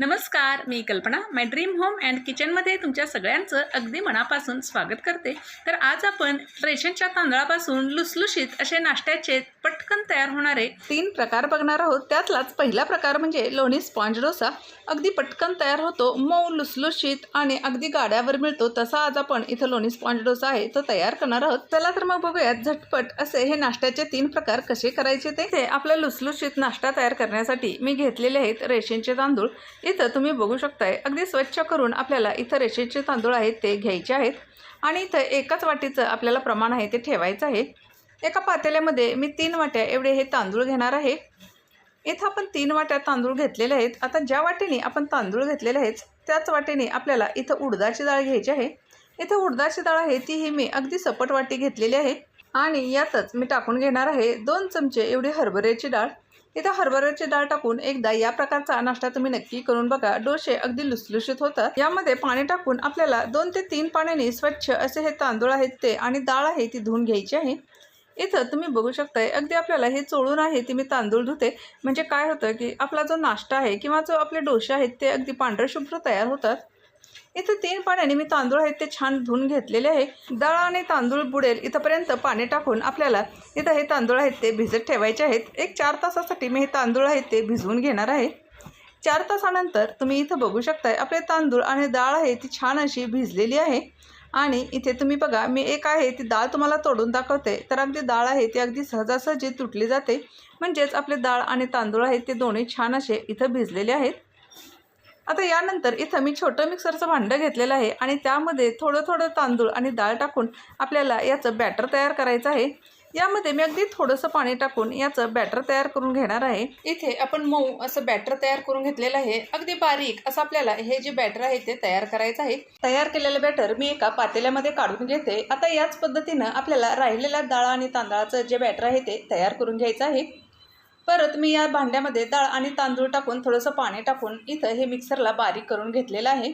नमस्कार मी कल्पना माय dream home and किचनमध्ये तुमच्या सगळ्यांचं अगदी मनापासून स्वागत करते. तर आज आपण रेशनच्या तांदळापासून लुसलुशीत असे नाश्त्याचे पटकन तयार होणारे तीन प्रकार बघणार आहोत. त्यातलाच पहिला प्रकार म्हणजे लोणी स्पॉन्ज डोसा. अगदी पटकन तयार होतो मऊ लुसलुशीत आणि अगदी गाड्यावर मिळतो. तसा आज आपण इथं लोणी स्पॉन्ज डोसा आहे तो तयार करणार आहोत. चला तर मग बघूयात झटपट असे हे नाश्त्याचे तीन प्रकार कसे करायचे ते. आपल्या लुसलुशीत नाश्ता तयार करण्यासाठी मी घेतलेले आहेत रेशनचे तांदूळ. इथं तुम्ही बघू शकताय अगदी स्वच्छ करून आपल्याला इथं रेशनचे तांदूळ आहेत ते घ्यायचे आहेत. आणि इथं एकाच वाटीचं आपल्याला प्रमाण आहे ते ठेवायचं आहे. एका पातेल्यामध्ये मी तीन वाट्या एवढे हे तांदूळ घेणार आहे. इथं आपण तीन वाट्या तांदूळ घेतलेले आहेत. आता ज्या वाटेने आपण तांदूळ घेतलेले आहेत त्याच वाटेने आपल्याला इथं उडदाची डाळ घ्यायची आहे. इथं उडदाची डाळ आहे ती ही मी अगदी सपट वाटी घेतलेली आहे. आणि यातच मी टाकून घेणार आहे दोन चमचे एवढी हरभऱ्याची डाळ. इथं हरभऱ्याची डाळ टाकून एकदा या प्रकारचा नाश्ता तुम्ही नक्की करून बघा. डोसे अगदी लुसलुशीत होतात. यामध्ये पाणी टाकून आपल्याला दोन ते तीन पाण्याने स्वच्छ असे हे तांदूळ आहेत ते आणि डाळ आहे ती धुवून घ्यायची आहे. इथं तुम्ही बघू शकताय अगदी आपल्याला हे चोळून आहे ती मी तांदूळ धुते. म्हणजे काय होतं की आपला जो नाश्ता आहे किंवा जो आपले डोसे आहेत ते अगदी पांढरे शुभ्र तयार होतात. इथं तीन पाण्याने मी तांदूळ आहेत ते छान धुवून घेतलेले आहे. डाळ आणि तांदूळ बुडेल इथंपर्यंत पाणी टाकून आपल्याला इथं हे तांदूळ आहेत ते भिजत ठेवायचे आहेत. एक चार तासासाठी मी हे तांदूळ आहेत ते भिजवून घेणार आहे. चार तासानंतर तुम्ही इथं बघू शकताय आपले तांदूळ आणि डाळ आहे ती छान अशी भिजलेली आहे. आणि इथे तुम्ही बघा मी एक आहे ती डाळ तुम्हाला तोडून दाखवते. तर अगदी डाळ आहे ती अगदी सहजासहजी तुटली जाते. म्हणजेच आपले डाळ आणि तांदूळ आहेत ते दोन्ही छान असे इथं भिजलेले आहेत. आता यानंतर इथं मी छोटं मिक्सरचं भांडं घेतलेलं आहे आणि त्यामध्ये थोडं थोडं तांदूळ आणि डाळ टाकून आपल्याला याचं बॅटर तयार करायचं आहे. यामध्ये मी अगदी थोडंसं पाणी टाकून याचं बॅटर तयार करून घेणार आहे. इथे आपण मऊ असं बॅटर तयार करून घेतलेलं आहे. अगदी बारीक असं आपल्याला हे जे बॅटर आहे ते तयार करायचं आहे. तयार केलेलं बॅटर मी एका पातेल्यामध्ये काढून घेते. आता याच पद्धतीनं आपल्याला राहिलेल्या डाळ आणि तांदळाचं जे बॅटर आहे ते तयार करून घ्यायचं आहे. परत मी या भांड्यामध्ये डाळ आणि तांदूळ टाकून थोडंसं पाणी टाकून इथं हे मिक्सरला बारीक करून घेतलेलं आहे.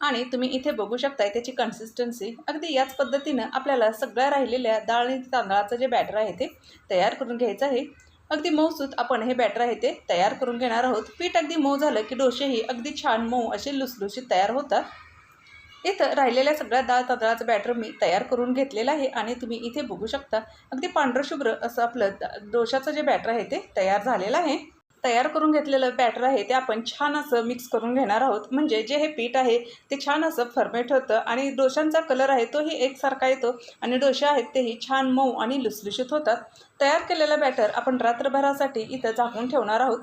आणि तुम्ही इथे बघू शकताय त्याची कन्सिस्टन्सी अगदी याच पद्धतीनं आपल्याला सगळ्या राहिलेल्या डाळ आणि तांदळाचं जे बॅटर आहे ते तयार करून घ्यायचं आहे. अगदी मऊसूत आपण हे बॅटर आहे ते तयार करून घेणार आहोत. पीठ अगदी मऊ झालं की डोसेही अगदी छान मऊ असे लुसलुशीत तयार होतात. इथं राहिलेल्या सगळ्या डाळ तांदळाचं बॅटर मी तयार करून घेतलेलं आहे आणि तुम्ही इथे बघू शकता अगदी पांढरं शुभ्र असं आपलं द- डोशाचं जे बॅटर आहे ते तयार झालेलं आहे. तयार करून घेतलेलं बॅटर आहे ते आपण छान असं मिक्स करून घेणार आहोत. म्हणजे जे हे पीठ आहे ते छान असं फर्मेट होतं आणि डोशांचा कलर आहे तोही एकसारखा येतो आणि डोसे आहेत तेही छान मऊ आणि लुसलुशीत होतात. तयार केलेलं बॅटर आपण रात्रभरासाठी इथं झाकून ठेवणार आहोत.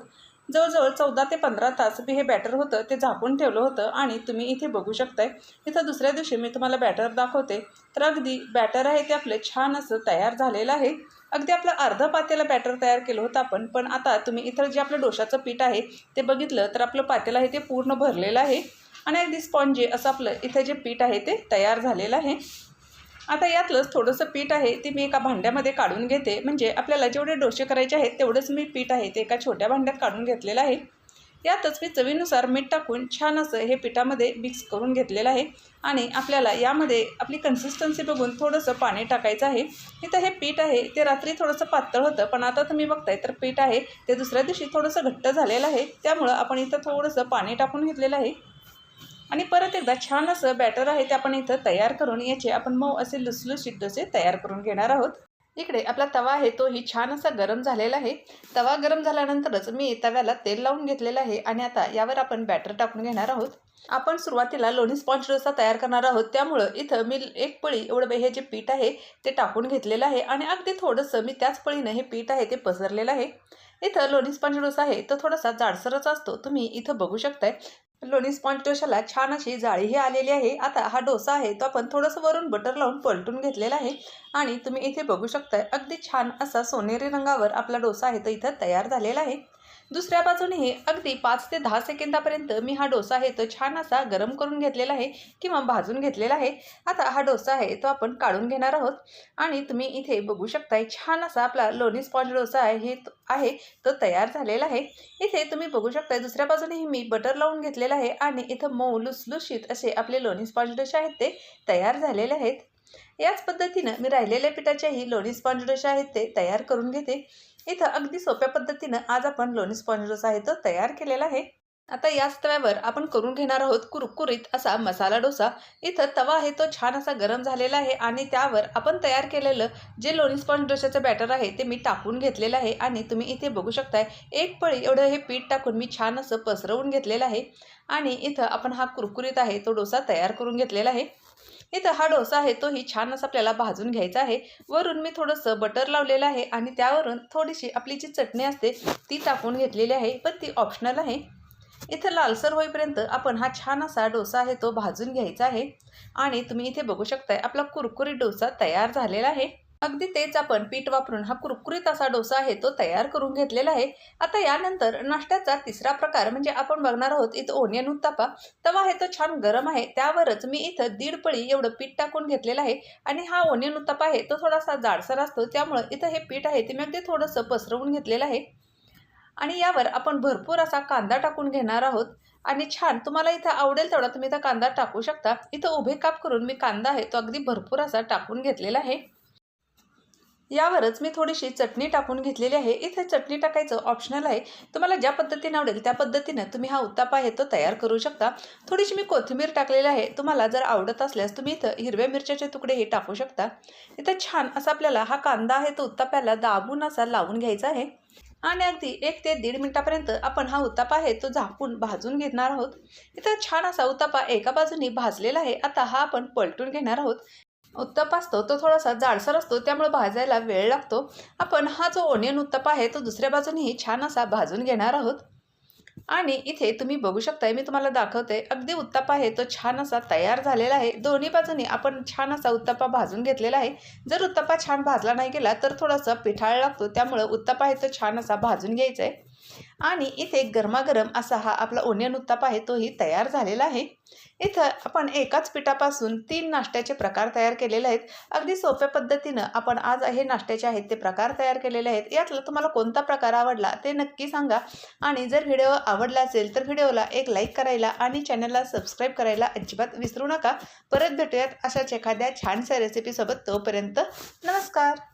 जवळजवळ चौदा ते पंधरा तास मी हे बॅटर होतं ते झाकून ठेवलं होतं आणि तुम्ही इथे बघू शकताय. इथं दुसऱ्या दिवशी मी तुम्हाला बॅटर दाखवते. तर अगदी बॅटर आहे ते आपलं छान असं तयार झालेलं आहे. अगदी आपलं अर्धा पात्याला बॅटर तयार केलं होतं आपण पण आता तुम्ही इथं जे आपलं डोशाचं पीठ आहे ते बघितलं तर आपलं पातेलं आहे ते पूर्ण भरलेलं आहे. आणि अगदी स्पॉन्जी असं आपलं इथं जे पीठ आहे ते तयार झालेलं आहे. आता यातलंच थोडंसं पीठ आहे ते मी एका भांड्यामध्ये काढून घेते. म्हणजे आपल्याला जेवढे डोसे करायचे आहेत तेवढंच मी पीठ आहे ते एका छोट्या भांड्यात काढून घेतलेलं आहे. यातच मी चवीनुसार मीठ टाकून छान असं हे पिठामध्ये मिक्स करून घेतलेलं आहे. आणि आपल्याला यामध्ये आपली कन्सिस्टन्सी बघून थोडंसं पाणी टाकायचं आहे. इथं हे पीठ आहे ते रात्री थोडंसं पातळ होतं पण आता तुम्ही बघताय तर पीठ आहे ते दुसऱ्या दिवशी थोडंसं घट्ट झालेलं आहे. त्यामुळं आपण इथं थोडंसं पाणी टाकून घेतलेलं आहे. आणि परत एकदा छान असं बॅटर आहे ते आपण इथं तयार करून याचे आपण मऊ असे लुसलुशीत डोसे तयार करून घेणार आहोत. इकडे आपला तवा आहे तोही छान असा गरम झालेला आहे. तवा गरम झाल्यानंतरच मी तव्याला तेल लावून घेतलेलं आहे आणि आता यावर आपण बॅटर टाकून घेणार आहोत. आपण सुरुवातीला लोणी स्पॉन्ज डोसा तयार करणार आहोत. त्यामुळं इथं मी एक पळी एवढं हे जे पीठ आहे ते टाकून घेतलेलं आहे आणि अगदी थोडंसं मी त्याच पळीनं हे पीठ आहे ते पसरलेलं आहे. इथं लोणी स्पॉन्ज डोसा आहे तो थोडासा जाडसरच असतो. तुम्ही इथं बघू शकताय. लोणी स्पॉन्ज डोशाला छान अशी जाळीही आलेली आहे. आता हा डोसा आहे तो आपण थोडंसं वरून बटर लावून पलटून घेतलेला आहे. आणि तुम्ही इथे बघू शकताय अगदी छान असा सोनेरी रंगावर आपला डोसा आहे तो इथं तयार झालेला आहे. दुसऱ्या बाजूनेही अगदी पाच ते दहा सेकंदापर्यंत मी हा डोसा आहे तो छान असा गरम करून घेतलेला आहे किंवा भाजून घेतलेला आहे. आता हा डोसा आहे तो आपण काढून घेणार आहोत. आणि तुम्ही इथे बघू शकताय छान असा आपला लोणी स्पॉन्ज डोसा आहे हे आहे तो तयार झालेला आहे. इथे तुम्ही बघू शकताय दुसऱ्या बाजूनेही मी बटर लावून घेतलेलं आहे आणि इथं मऊ लुसलुशीत असे आपले लोणी स्पॉन्ज डोसे आहेत ते तयार झालेले आहेत. याच पद्धतीनं मी राहिलेल्या पिठाच्याही लोणी स्पॉन्ज आहेत ते तयार करून घेते. इथं अगदी सोप्या पद्धतीनं आज आपण लोणी स्पॉन्ज डोसा आहे तो तयार केलेला आहे. आता याच तव्यावर आपण करून घेणार आहोत कुरकुरीत असा मसाला डोसा. इथं तवा आहे तो छान असा गरम झालेला आहे आणि त्यावर आपण तयार केलेलं जे लोणी स्पॉन्ज डोशाचं बॅटर आहे ते मी टाकून घेतलेलं आहे आणि तुम्ही इथे बघू शकताय एक पळी एवढं हे पीठ टाकून मी छान असं पसरवून घेतलेलं आहे. आणि इथं आपण हा कुरकुरीत आहे तो डोसा तयार करून घेतलेला आहे. इथं हा डोसा आहे तोही छान असा आपल्याला भाजून घ्यायचा आहे. वरून मी थोडंसं बटर लावलेलं आहे आणि त्यावरून थोडीशी आपली जी चटणी असते ती टाकून घेतलेली आहे पण ती ऑप्शनल आहे. इथं लालसर होईपर्यंत आपण हा छान असा डोसा आहे तो भाजून घ्यायचा आहे. आणि तुम्ही इथे बघू शकताय आपला कुरकुरीत डोसा तयार झालेला आहे. अगदी तेच आपण पीठ वापरून हा कुरकुरीत असा डोसा आहे तो तयार करून घेतलेला आहे. आता यानंतर नाश्त्याचा तिसरा प्रकार म्हणजे आपण बघणार आहोत इथं ओनियन उत्तापा तवा आहे तो छान गरम आहे. त्यावरच मी इथं दीड पळी एवढं पीठ टाकून घेतलेलं आहे आणि हा ओनियन उत्तापा आहे तो थोडासा जाडसर असतो. त्यामुळं इथं हे पीठ आहे ते मी अगदी थोडंसं पसरवून घेतलेलं आहे. आणि यावर आपण भरपूर असा कांदा टाकून घेणार आहोत. आणि छान तुम्हाला इथं आवडेल तेवढा तुम्ही इथं कांदा टाकू शकता. इथं उभे काप करून मी कांदा आहे तो अगदी भरपूर असा टाकून घेतलेला आहे. यावरच मी थोडीशी चटणी टाकून घेतलेली आहे. इथे चटणी टाकायचं ऑप्शनल आहे. तुम्हाला ज्या पद्धतीने आवडेल त्या पद्धतीनं तुम्ही हा उत्तापा आहे तो तयार करू शकता. थोडीशी मी कोथिंबीर टाकलेली आहे. तुम्हाला जर आवडत असल्यास तुम्ही इथं हिरव्या मिरच्याचे तुकडे हे टाकू शकता. इथं छान असा आपल्याला हा कांदा आहे तो उत्ताप्याला दाबून असा लावून घ्यायचा आहे. आणि अगदी एक ते दीड मिनिटापर्यंत आपण हा उत्तापा आहे तो झाकून भाजून घेणार आहोत. इथं छान असा उत्तापा एका बाजूनी भाजलेला आहे. आता हा आपण पलटून घेणार आहोत. उत्तप्पा असतो तो थोडासा जाडसर असतो त्यामुळे भाजायला वेळ लागतो. आपण हा जो ओनियन उत्तप्पा आहे तो दुसऱ्या बाजूनेही छान असा भाजून घेणार आहोत. आणि इथे तुम्ही बघू शकताय मी तुम्हाला दाखवते अगदी उत्तापा आहे तो छान असा तयार झालेला आहे. दोन्ही बाजूनी आपण छान असा उत्तापा भाजून घेतलेला आहे. जर उत्तापा छान भाजला नाही गेला तर थोडासा पिठाळ लागतो त्यामुळं उत्तापा आहे तो छान असा भाजून घ्यायचा आहे आणि इथे गरमागरम असा हा आपला ओनियन उत्ताप आहे तोही तयार झालेला आहे. इथं आपण एकाच पिठापासून तीन नाश्त्याचे प्रकार तयार केलेले आहेत. अगदी सोप्या पद्धतीनं आपण आज हे नाश्त्याचे आहेत ते प्रकार तयार केलेले आहेत. यातला तुम्हाला कोणता प्रकार आवडला ते नक्की सांगा. आणि जर व्हिडिओ आवडला असेल तर व्हिडिओला एक लाईक करायला आणि चॅनलला सबस्क्राईब करायला अजिबात विसरू नका. परत भेटूयात अशाच एखाद्या छानशा रेसिपीसोबत तोपर्यंत नमस्कार.